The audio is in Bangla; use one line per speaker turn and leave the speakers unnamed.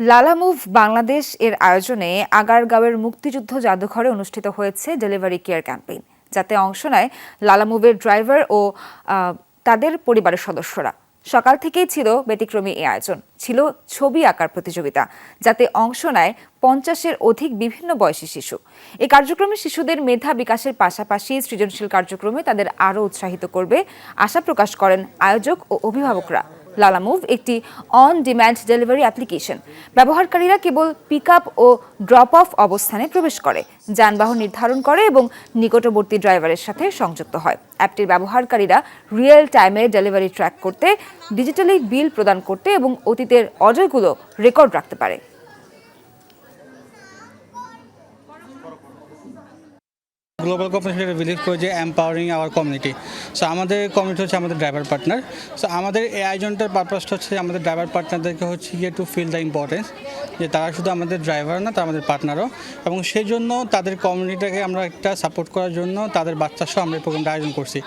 লালামুভ বাংলাদেশ এর আয়োজনে আগারগাঁওয়ের মুক্তিযুদ্ধ জাদুঘরে অনুষ্ঠিত হয়েছে ডেলিভারি কেয়ার ক্যাম্পেইন, যাতে অংশ নেয় লালামুভের ড্রাইভার ও তাদের পরিবারের সদস্যরা। সকাল থেকেই ছিল ব্যতিক্রমী এই আয়োজন। ছিল ছবি আঁকার প্রতিযোগিতা, যাতে অংশ নেয় পঞ্চাশের অধিক বিভিন্ন বয়সী শিশু। এই কার্যক্রমে শিশুদের মেধা বিকাশের পাশাপাশি সৃজনশীল কার্যক্রমে তাদের আরও উৎসাহিত করবে, আশা প্রকাশ করেন আয়োজক ও অভিভাবকরা। লালা মুভ, একটি অন ডিম্যান্ড ডেলিভারি অ্যাপ্লিকেশন ব্যবহারকারীরা কেবল পিক আপ ও ড্রপ অফ অবস্থানে প্রবেশ করে, যানবাহন নির্ধারণ করে এবং নিকটবর্তী ড্রাইভারের সাথে সংযুক্ত হয়। অ্যাপটির ব্যবহারকারীরা রিয়েল টাইমে ডেলিভারি ট্র্যাক করতে ডিজিটালি বিল প্রদান করতে এবং অতীতের অর্ডারগুলো রেকর্ড রাখতে পারে।
গ্লোবাল কর্পোরেশন হিসেবে বিলিভ করে যে এম্পাওয়ারিং আওয়ার কমিউনিটি সো আমাদের কমিউনিটি হচ্ছে আমাদের ড্রাইভার পার্টনার সো আমাদের এই আয়োজনটার পারপাসটা হচ্ছে আমাদের ড্রাইভার পার্টনারদেরকে হচ্ছে গিয়ে টু ফিল দ্য ইম্পর্টেন্স যে তারা শুধু আমাদের ড্রাইভার না, তারা আমাদের পার্টনারও এবং সেই জন্য তাদের কমিউনিটিটাকে আমরা একটা সাপোর্ট করার জন্য তাদের বাচ্চা সহ আমরা এই প্রোগ্রামটা আয়োজন করছি।